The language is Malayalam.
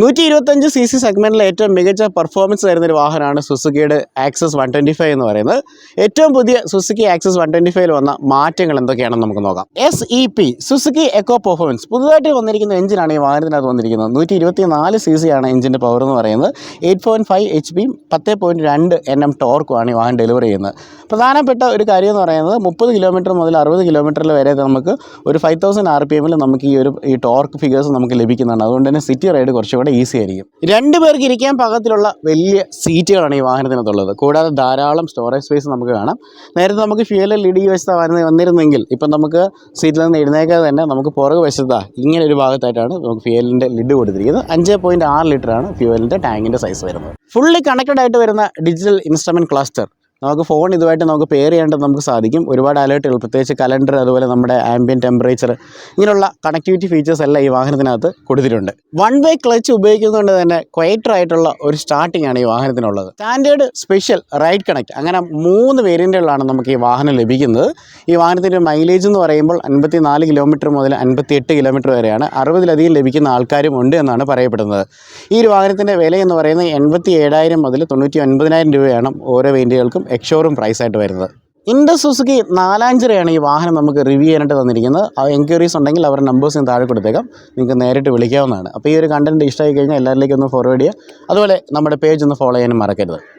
നൂറ്റി ഇരുപത്തഞ്ച് സി സി സെഗ്മെന്റിലെ ഏറ്റവും മികച്ച പെർഫോമൻസ് തരുന്ന ഒരു വാഹനമാണ് സുസുക്കിയുടെ ആക്സസ് വൺ ട്വന്റി ഫൈവ് എന്ന് പറയുന്നത്. ഏറ്റവും പുതിയ സുസുക്കി ആക്സസ് വൺ ട്വന്റി ഫൈവിൽ വന്ന മാറ്റങ്ങൾ എന്തൊക്കെയാണെന്ന് നമുക്ക് നോക്കാം. S E P Suzuki eco performance പുതുതായിട്ട് വന്നിരിക്കുന്ന എഞ്ചിനാണ് ഈ വാഹനത്തിനകത്ത് വന്നിരിക്കുന്നത്. നൂറ്റി ഇരുപത്തി നാല് സി സി ആണ് എഞ്ചിന്റെ പവർ എന്ന് പറയുന്നത്. എയ്റ്റ് പോയിന്റ് ഫൈവ് എച്ച് പിയും പത്ത് പോയിന്റ് രണ്ട് എൻ എം ടോർക്കുമാണ് ഈ വാഹനം ഡെലിവറി ചെയ്യുന്നത്. പ്രധാനപ്പെട്ട ഒരു കാര്യം എന്ന് പറയുന്നത് മുപ്പത് കിലോമീറ്റർ മുതൽ അറുപത് കിലോമീറ്ററിൽ വരെ നമുക്ക് ഒരു ഫൈവ് തൗസൻഡ് ആർ പി എമ്മിൽ നമുക്ക് ഈ ഒരു ഈ ടോർക്ക് ഫിഗേഴ്സ് നമുക്ക് ലഭിക്കുന്നുണ്ട്. അതുകൊണ്ട് തന്നെ സിറ്റി റൈഡ് കുറച്ചുകൂടെ ഈസി ആയിരിക്കും. രണ്ട് പേർക്ക് ഇരിക്കാൻ പാകത്തിലുള്ള വലിയ സീറ്റുകളാണ് ഈ വാഹനത്തിനകത്തുള്ളത്. കൂടാതെ ധാരാളം സ്റ്റോറേജ് സ്പേസ് നമുക്ക് കാണാം. നേരത്തെ നമുക്ക് ഫ്യൂവൽ ഇടി വശത്താണ് വരുന്ന വന്നിരുന്നെങ്കിൽ ഇപ്പം നമുക്ക് സീറ്റിൽ നിന്ന് എഴുന്നേക്കാതെ തന്നെ നമുക്ക് പുറകു വശത്താ ഇങ്ങനെ ഒരു ഭാഗത്തായിട്ടാണ് നമുക്ക് ഫ്യൂലിന്റെ ലിഡ് കൊടുത്തിരിക്കുന്നത്. അഞ്ച് പോയിന്റ് ആറ് ലിറ്ററാണ് ഫ്യൂവലിന്റെ ടാങ്കിന്റെ സൈസ് വരുന്നത്. ഫുള്ളി കണക്റ്റഡ് ആയിട്ട് വരുന്ന ഡിജിറ്റൽ ഇൻസ്ട്രുമെന്റ് ക്ലസ്റ്റർ നമുക്ക് ഫോൺ ഇതുമായിട്ട് നമുക്ക് പെയർ ചെയ്യേണ്ടത് നമുക്ക് സാധിക്കും. ഒരുപാട് അലേർട്ടുകൾ പ്രത്യേകിച്ച് കലണ്ടർ അതുപോലെ നമ്മുടെ ആംബിയൻ ടെമ്പറേച്ചർ ഇങ്ങനെയുള്ള കണക്ടിവിറ്റി ഫീച്ചേഴ്സ് എല്ലാം ഈ വാഹനത്തിനകത്ത് കൊടുത്തിട്ടുണ്ട്. വൺ വേ ക്ലച്ച് ഉപയോഗിക്കുന്നതുകൊണ്ട് തന്നെ ക്വയറ്റർ ആയിട്ടുള്ള ഒരു സ്റ്റാർട്ടിംഗ് ആണ് ഈ വാഹനത്തിനുള്ളത്. സ്റ്റാൻഡേർഡ് സ്പെഷ്യൽ റൈഡ് കണക്ട് അങ്ങനെ മൂന്ന് വേരിയന്റുകളാണ് നമുക്ക് ഈ വാഹനം ലഭിക്കുന്നത്. ഈ വാഹനത്തിന്റെ മൈലേജ് എന്ന് പറയുമ്പോൾ അൻപത്തി നാല് കിലോമീറ്റർ മുതൽ അൻപത്തി എട്ട് കിലോമീറ്റർ വരെയാണ്. അറുപതിലധികം ലഭിക്കുന്ന ആൾക്കാരും ഉണ്ട് എന്നാണ് പറയപ്പെടുന്നത്. ഈ ഒരു വാഹനത്തിന്റെ വില എന്ന് പറയുന്നത് എൺപത്തി ഏഴായിരം മുതൽ തൊണ്ണൂറ്റി ഒൻപതിനായിരം രൂപയാണ് ഓരോ വേരിയന്റുകൾക്കും എക്സ്ഷോറും പ്രൈസ് ആയിട്ട് വരുന്നത്. ഇൻഡസ് സുസുക്കി നാലാഞ്ചിരയാണ് ഈ വാഹനം നമുക്ക് റിവ്യൂ ചെയ്യാനായിട്ട് തന്നിരിക്കുന്നത്. ആ എൻക്വയറീസ് ഉണ്ടെങ്കിൽ അവരുടെ നമ്പേഴ്സ് ഞാൻ താഴെ കൊടുത്തേക്കാം. നിങ്ങൾക്ക് നേരിട്ട് വിളിക്കാവുന്നതാണ്. അപ്പോൾ ഈ ഒരു കണ്ടന്റ് ഇഷ്ടമായി കഴിഞ്ഞാൽ എല്ലാവരിലേക്കും ഒന്ന് ഫോർവേഡ് ചെയ്യുക. അതുപോലെ നമ്മുടെ പേജ് ഒന്ന് ഫോളോ ചെയ്യാനും മറക്കരുത്.